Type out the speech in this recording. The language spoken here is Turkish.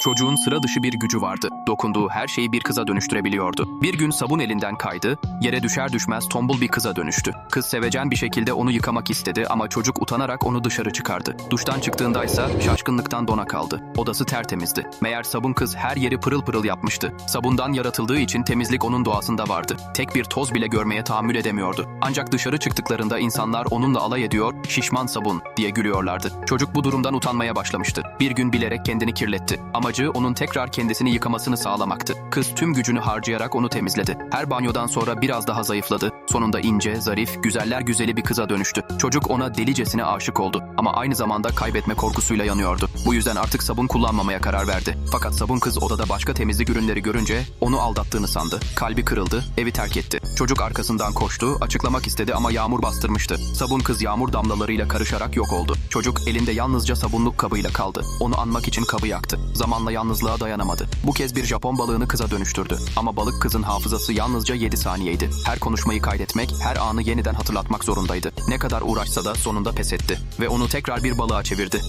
Çocuğun sıra dışı bir gücü vardı. Dokunduğu her şeyi bir kıza dönüştürebiliyordu. Bir gün sabun elinden kaydı, yere düşer düşmez tombul bir kıza dönüştü. Kız sevecen bir şekilde onu yıkamak istedi ama çocuk utanarak onu dışarı çıkardı. Duştan çıktığındaysa şaşkınlıktan dona kaldı. Odası tertemizdi. Meğer sabun kız her yeri pırıl pırıl yapmıştı. Sabundan yaratıldığı için temizlik onun doğasında vardı. Tek bir toz bile görmeye tahammül edemiyordu. Ancak dışarı çıktıklarında insanlar onunla alay ediyor, şişman sabun diye gülüyorlardı. Çocuk bu durumdan utanmaya başlamıştı. Bir gün bilerek kendini kirletti. Amacı onun tekrar kendisini yıkamasını sağlamaktı. Kız tüm gücünü harcayarak onu temizledi. Her banyodan sonra biraz daha zayıfladı. Sonunda ince, zarif, güzeller güzeli bir kıza dönüştü. Çocuk ona delicesine aşık oldu. Ama aynı zamanda kaybetme korkusuyla yanıyordu. Bu yüzden artık sabun kullanmamaya karar verdi. Fakat sabun kız odada başka temizlik ürünleri görünce onu aldattığını sandı. Kalbi kırıldı, evi terk etti. Çocuk arkasından koştu, açıklamak istedi ama yağmur bastırmıştı. Sabun kız yağmur damlalarıyla karışarak yok oldu. Çocuk elinde yalnızca sabunluk kabıyla kaldı. Onu anmak için kabı yaktı. Zamanla yalnızlığa dayanamadı. Bu kez bir Japon balığını kıza dönüştürdü. Ama balık kızın hafızası yalnızca 7 saniyeydi. Her konuşmayı kaydetmek, her anı yeniden hatırlatmak zorundaydı. Ne kadar uğraşsa da sonunda pes etti. Ve onu tekrar bir balığa çevirdi.